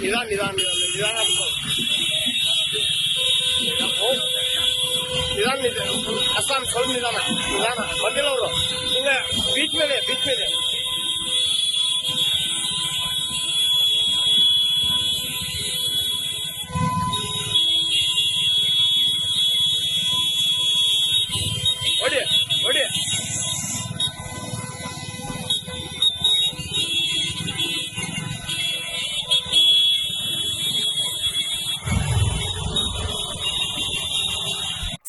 ನಿಧಾನ ನಿಧಾನ ನಿಧಾನ ನಿಧಾನ ಓ. ನಿಧಾನ ನಿಧಾನ ಅಸ್ಲಾಂ ಸ್ವಲ್ಪ ನಿಧಾನ ನಿಧಾನ ಬಂದಿಲ್ಲ ಅವರು ಹಿಂಗೆ ಬೀಚ್ ಮೇಲೆ ಬೀಚ್ ಮೇಲೆ